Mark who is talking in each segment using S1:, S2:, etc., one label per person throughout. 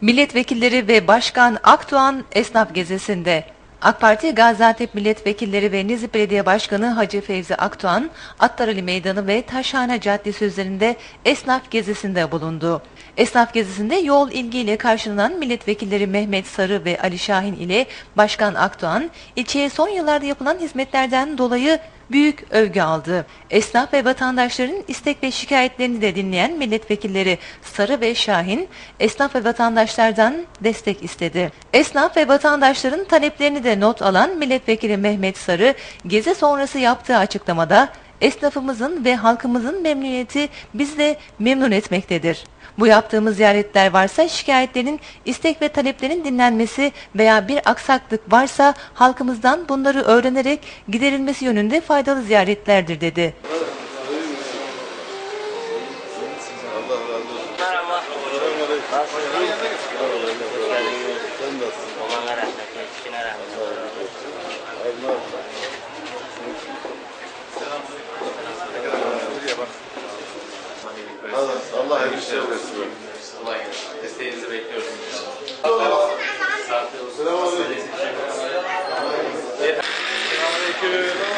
S1: Milletvekilleri ve Başkan Akdoğan esnaf gezisinde. AK Parti Gaziantep Milletvekilleri ve Nizip Belediye Başkanı Hacı Fevzi Akdoğan, Attarali Meydanı ve Taşhane Caddesi üzerinde esnaf gezisinde bulundu. Esnaf gezisinde yoğun ilgiyle karşılanan milletvekilleri Mehmet Sarı ve Ali Şahin ile Başkan Akdoğan, ilçeye son yıllarda yapılan hizmetlerden dolayı büyük övgü aldı. Esnaf ve vatandaşların istek ve şikayetlerini de dinleyen milletvekilleri Sarı ve Şahin, esnaf ve vatandaşlardan destek istedi. Esnaf ve vatandaşların taleplerini de not alan milletvekili Mehmet Sarı, gezi sonrası yaptığı açıklamada, esnafımızın ve halkımızın memnuniyeti bizi de memnun etmektedir. Bu yaptığımız ziyaretler varsa şikayetlerin, istek ve taleplerin dinlenmesi veya bir aksaklık varsa halkımızdan bunları öğrenerek giderilmesi yönünde faydalı ziyaretlerdir dedi.
S2: Merhaba. Nasılsınız?
S3: Sen nasılsın?
S2: Babana rahmet, yetişkine rahmet.
S3: Allah, Allah hayırlı işler versin.
S4: Kolay gelsin. Desteğinizi bekliyoruz inşallah.
S3: Selamünaleyküm. Selamünaleyküm.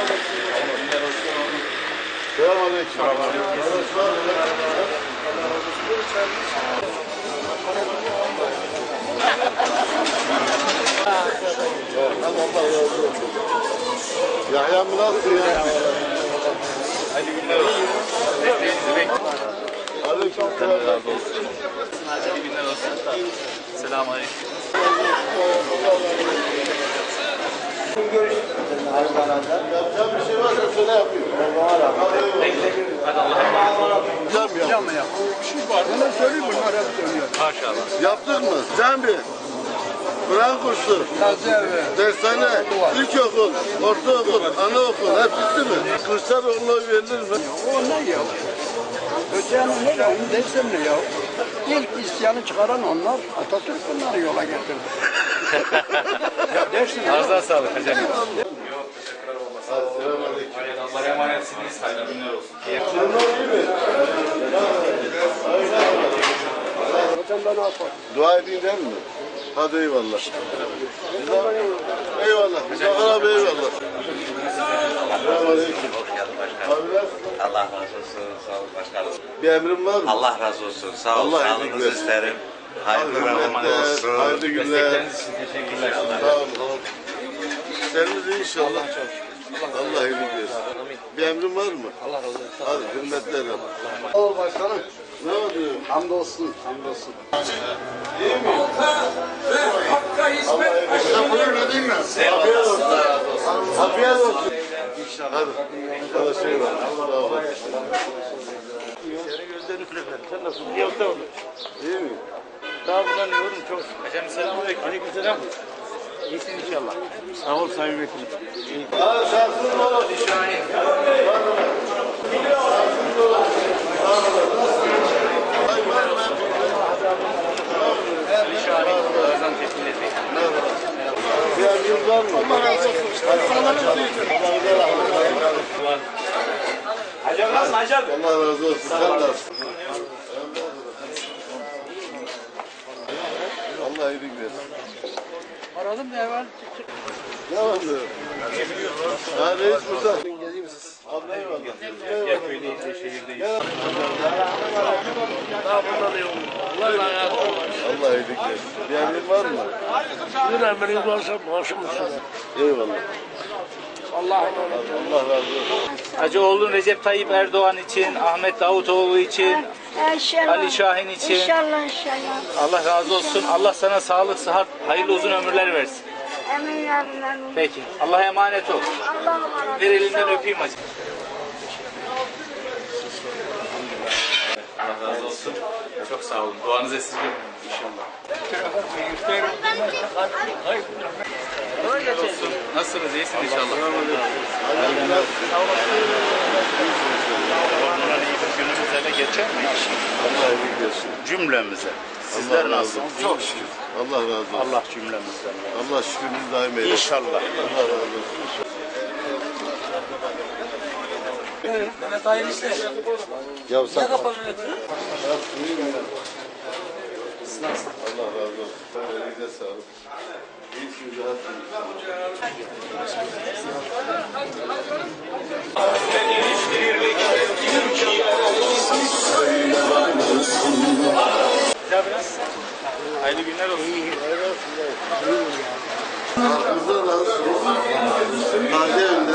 S3: Allah razı olsun. Yahya mı ya?
S4: Hadi günler olsun.
S3: Aleyküm selam.
S4: Hadi aleyküm.
S3: Yapacağım bir şey varsa söyle.
S4: Hadi Allah'a emanet olun.
S3: Cam yap.
S5: Bana söyleyeyim bunlar hep söylüyor.
S4: Maşallah.
S3: Yaptık mı? Cami. Kur'an kursu. Dershane, ilkokul, ortaokul, anaokul hepsi mi? Kılıçdaroğlu'na oy verilir mi?
S5: O ne ya? Öteyanın ne ya? Onu desem ne ya? İlk isyanı çıkaran onlar. Atatürk bunları yola getirdi. ya dersin.
S4: Ağzına sağlık hocam. Emanetsiniz. Hayırlı günler olsun.
S5: Hocam ben ne yapayım?
S3: Dua edeyim değil mi? Hadi eyvallah. Eyvallah. Mustafa abi eyvallah. Selamünaleyküm. Abiler
S6: Allah razı olsun. Sağ olun başkanım.
S3: bir emrin var mı?
S6: Allah razı olsun. Sağ olun.
S3: Allah iyilik
S6: Sağlığınızı
S3: versin.
S6: isterim. Hayırlı
S3: Hayırlı
S6: Ramazan
S3: günler,
S6: olsun.
S3: hayırlı günler.
S4: Destekleriniz için teşekkürler.
S3: Sağ olun. Seriniz iyi inşallah. Allah iyilik versin. Bir emrin var mı? Allah razı olsun. Hadi hürmetler yap.
S5: Ol başkanım.
S3: Ne oldu?
S5: Hamdolsun. Hamdolsun.
S3: Afiyet olsun. Afiyet olsun. Hadi. Hadi şey var. Sağ olun.
S7: Sen nasılsın? Bir hafta oldu.
S3: İyi mi?
S7: Daha bundan yorum çok.
S4: Hocam selamun aleyküm.
S7: Aleykümselam. İyisin inşallah. Sağ ol Sayın Vekilim.
S3: Şansınız olsun. Mı?
S4: Ali Şahin. Gaziantep milletvekili.
S3: Bir emriniz var mı? Razı olsun. Allah razı olsun. Sen nasılsın? Allah iyilik versin.
S5: Da evvel.
S3: Ne oldu? Ha reis burada. Abla eyvallah.
S4: Ya köydeyiz ya şehirdeyiz.
S3: Allah iyilik versin. Bir emrin var mı?
S7: Bir emriniz varsa maaşım olsun.
S3: Eyvallah.
S7: Emanet
S3: Allah razı olsun.
S4: Hacıoğlu Recep Tayyip Erdoğan için, Ahmet Davutoğlu için,
S8: İnşallah.
S4: Ali Şahin için.
S8: İnşallah inşallah.
S4: Allah razı olsun. Allah sana sağlık, sıhhat, hayırlı uzun ömürler versin.
S8: Emin abim emin.
S4: Peki. Allah'a emanet ol.
S8: Allah'a emanet.
S4: Ver elinden öpeyim hacı. Allah razı olsun. Çok sağ olun. Duanızı esirgemeyin inşallah. Olsun. Nasılsınız? İyisiniz inşallah.
S6: Günümüz ele geçer mi?
S3: Allah iyilik versin.
S6: Cümlemize.
S3: Allah
S6: Sizler
S3: razı
S6: nasıl?
S3: olsun. Çok şükür. Allah razı olsun.
S6: Allah cümlemizden.
S3: Allah şükrünüzü daim eylesin.
S6: İnşallah.
S3: Allah razı olsun. Ya sen... Allah razı olsun. sağlık.
S4: Hayırlı günler olsun.
S3: Hakkınızda razı olsun. Taze evinde.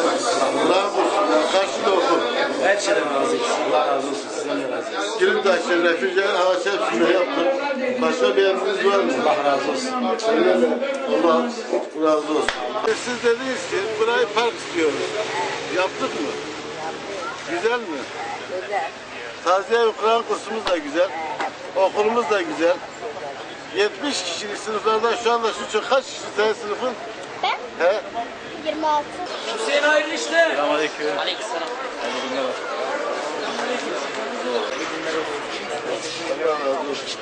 S3: Kur'an kursunlar. Kaç yıl okul?
S7: Her şeyden razıyız. Allah razı olsun. Sizden de razıyız.
S3: Kilimtaş'ın refüje ağaç hepsini yaptık. Başka bir emriniz var mı?
S7: Allah razı olsun.
S3: Öyle mi? Allah razı olsun. Siz dediniz ki burayı park istiyoruz. Yaptık mı? Güzel mi? Güzel. Taziye ve Kur'an kursumuz da güzel. Okulumuz da güzel. 70 kişilik sınıflardan şu anda şu çok kaç kişi senin sınıfın?
S8: Ben
S3: He?
S8: 26.
S4: Selamünaleyküm.
S3: Allah razı olsun.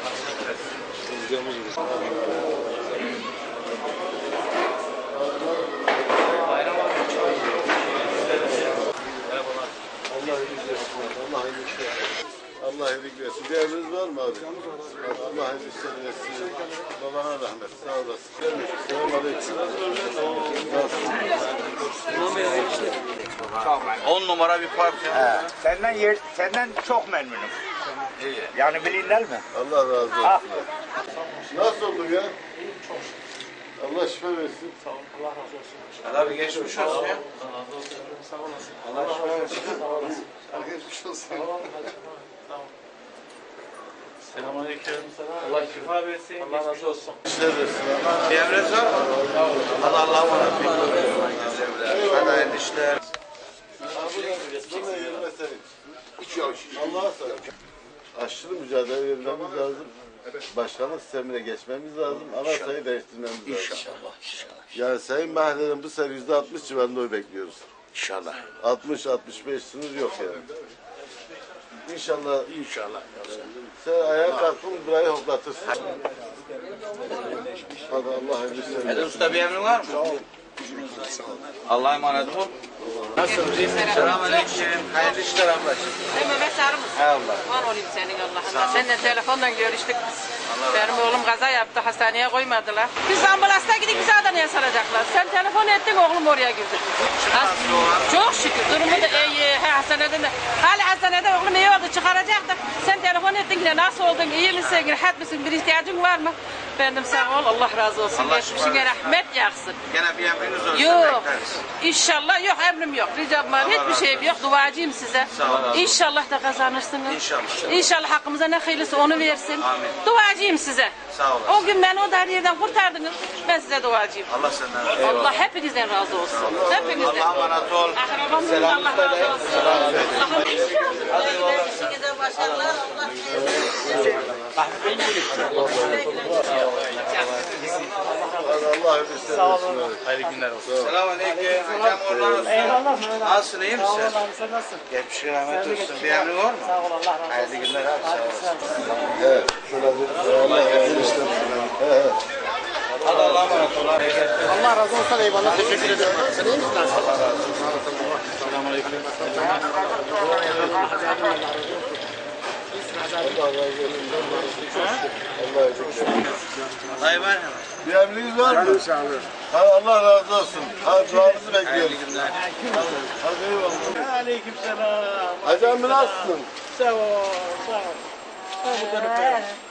S3: Allah iyilik versin. Allah iyilik versin. Allah iyilik versin. Bir emriniz var mı abi? Allah iyilik versin. Babana rahmet. Sağ olasın. Selamun aleyküm. Nasılsın?
S6: 10 numara bir park ya.
S9: Senden yer, senden çok memnunum. Yani bilinler mi?
S3: Allah razı olsun. Nasıl oldun ya? Allah şifa versin.
S6: Abi geçmiş olsun ya.
S3: Geçmiş olsun.
S4: Selamünaleyküm. Allah şifa versin. Allah razı olsun.
S3: Allah.
S6: Bir emriniz var mı? Hadi Allah'a emanet olun. Hadi hayırlı işler.
S3: Allah'a emanet. Aşırı mücadele vermemiz lazım. Başkanlık sistemine geçmemiz lazım. Anayasayı değiştirmemiz lazım. İnşallah. Yani Sayın Mahalle'nin bu sene yüzde 60 civarında oy bekliyoruz.
S6: İnşallah.
S3: 60-65 sınır yok yani. İnşallah
S6: İnşallah.
S3: Sen ayağa kalkın burayı hoplatırsın. Hadi Allah
S6: Hadi
S3: işler.
S6: usta bir emrin var mı? Allah'a emanet ol. Selamünaleyküm. Hayırlı işler ablacığım.
S10: Değil mi Mesar mısın?
S6: He abla.
S10: Var olayım senin Allah'ına. Seninle telefondan görüştük biz. Benim oğlum kaza yaptı. Hastaneye koymadılar. Biz ambulansta gidip bizi Adana'ya saracaklar. Sen telefon ettin oğlum oraya girdi. Çok şükür. Durumu da iyi. He, hastanede de. Hala hastanede oğlum iyi oldu. Çıkaracaktık. Sen telefon ettin yine nasıl oldun? İyi misin? Rahat mısın? Bir ihtiyacın var mı? Benim sağ ol. Allah razı olsun.
S6: Allah
S10: Geçmişine rahmet yaksın.
S6: Gene bir emriniz olsun.
S10: Yok.
S6: bekleriz.
S10: İnşallah yok emrim yok. Ricam var. Hiçbir şeyim yok. Duacıyım size.
S6: Sağ olun.
S10: İnşallah da kazanırsınız.
S6: İnşallah.
S10: İnşallah hakkımıza ne hayırlısı onu versin.
S6: Amin.
S10: Duacıyım size.
S6: Sağ olasın.
S10: O gün beni o dar yerden kurtardınız. Ben size duacıyım.
S6: Allah senden razı olsun.
S10: Allah hepinizden razı olsun. Hepinizden.
S6: Allah'a emanet ol.
S10: Akrabamın
S6: Selam
S10: Allah razı olsun. İşinize başarılar. Allah
S3: Hadi Allah işler versin.
S4: Hayırlı günler olsun.
S6: Selamünaleyküm. Hocam oradan olsun. Nasılsın iyi misin? Nasılsın? Geçmiş rahmet olsun. Bir emrin var mı? Sağ ol Allah razı olsun. Hayırlı günler abi. Sağ olasın.
S3: Evet. Şöyle bir Allah versin. He, he.
S6: Hadi Allah'a emanet ol.
S5: Allah razı olsun eyvallah. Teşekkür ederim. Sen iyi misin?
S3: Allah razı olsun. Allah razı olsun.
S6: Ben.
S3: Bir emriniz var mı? Hadi Allah razı olsun. Hadi duanızı bekliyoruz. Hadi eyvallah.
S7: Aleyküm selam.
S3: Hacı emmi nasılsın?
S7: Sağ ol. Sağ ol. Ha, bu.